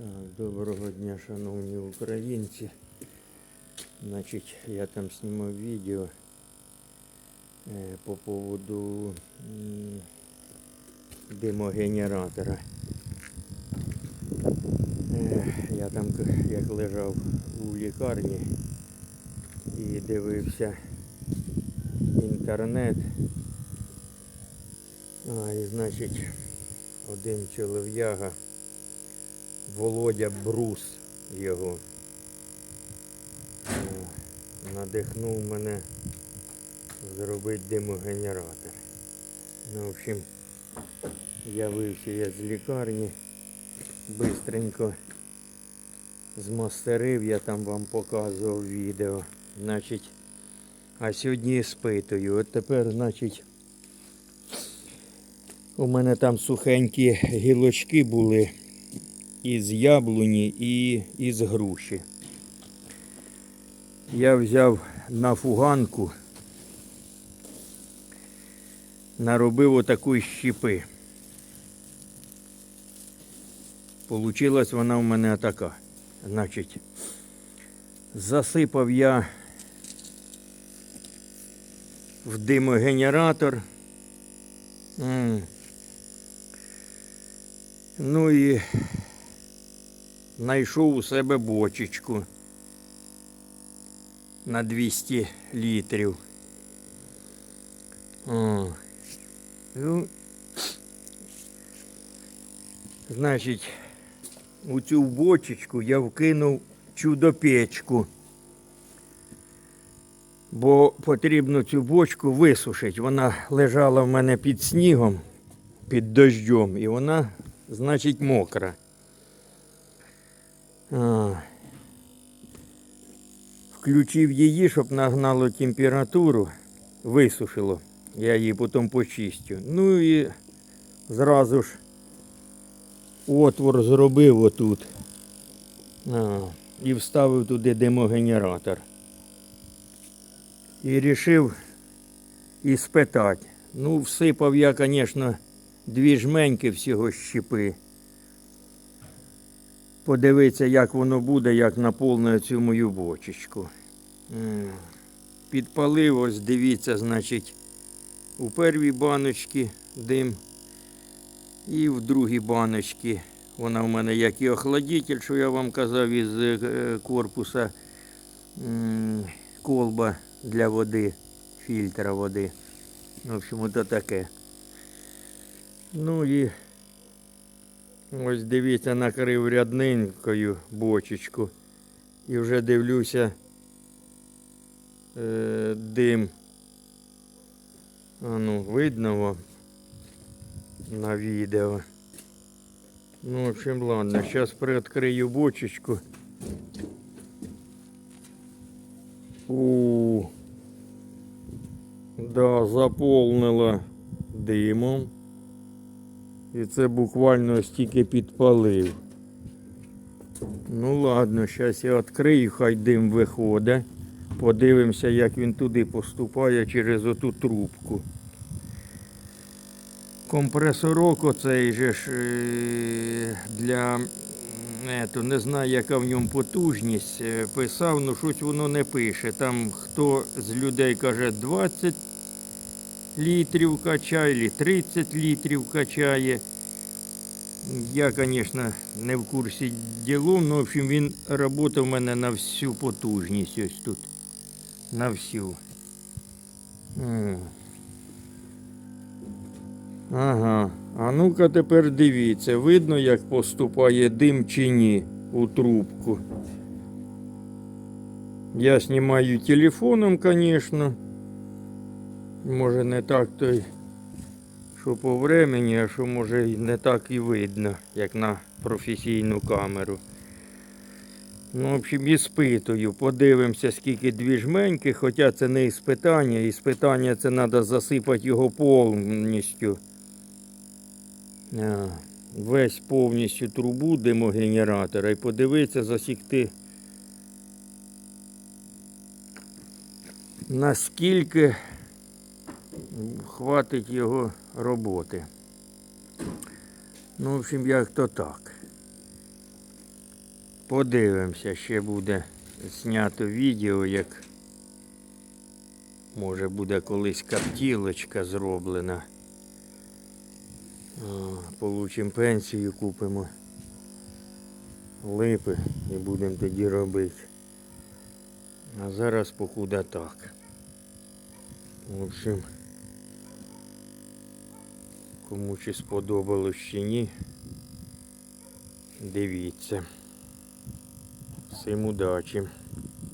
Так, доброго дня, шановні українці. Значить, я там знімав відео е, по поводу димогенератора. Е, Я там як лежав у лікарні і дивився інтернет. А, і значить, один чолов'яга. Володя Брус його. Надихнув мене зробити димогенератор. Ну, в общем, явився я з лікарні, бистренько змастерив, я там вам показував відео. Значить, а сьогодні спитую. От тепер, значить, у мене там сухенькі гілочки були із яблуні і із груші. Я взяв на фуганку, наробив отаку щіпи. Получилась вона в мене така. Значить, засипав я в димогенератор. Ну і знайшов у себе бочечку на 200 літрів. Ну, значить, у цю бочечку я вкинув чудо-печку. Бо потрібно цю бочку висушити. Вона лежала в мене під снігом, під дождем, і вона, значить, мокра. Включив її, щоб нагнало температуру, висушило. Я її потім почистю. Ну і зразу ж отвор зробив отут. А, і вставив туди димогенератор. І вирішив іспитати. Ну, всипав я, звісно, дві жменьки всього щепи подивитися, як воно буде, як наповнює цю мою бочечку. Підпалив, ось дивіться, значить, у первій баночці дим і в другій баночці. Вона в мене як і охладитель, що я вам казав із е, корпуса колба для води, фільтра води. В общем, ото таке. Ну і Ось дивіться, накрив рядненькою бочечку. І вже дивлюся е, дим. А ну, видно вам на відео. Ну, в общем, ладно, зараз приоткрию бочечку. У, да, заповнила димом. І це буквально стільки підпалив. Ну ладно, зараз я відкрию, хай дим виходить. Подивимося, як він туди поступає через оту трубку. Компресорок оцей же ж е, для м, ето, не знаю, яка в ньому потужність. е, Писав, ну щось воно не пише. Там хто з людей каже 20 літрів качає, чи 30 літрів качає. Я, звісно, не в курсі ділу, але в общем, він працював у мене на всю потужність ось тут. На всю. Ага. А ну-ка тепер дивіться, видно, як поступає дим чи ні у трубку. Я знімаю телефоном, звісно. Може не так то й, що по времені, а що може і не так і видно, як на професійну камеру. Ну, в общем, іспитую. Подивимося, скільки дві жменьки, хоча це не іспитання. Іспитання це треба засипати його повністю. А, Весь повністю трубу димогенератора і подивитися, засікти. Наскільки хватить його роботи. Ну, в общем, як то так. Подивимося, ще буде знято відео, як може буде колись каптілочка зроблена. Получимо пенсію, купимо липи і будемо тоді робити. А зараз покуда так. В общем, кому чи сподобалось чи ні, дивіться. Всім удачі!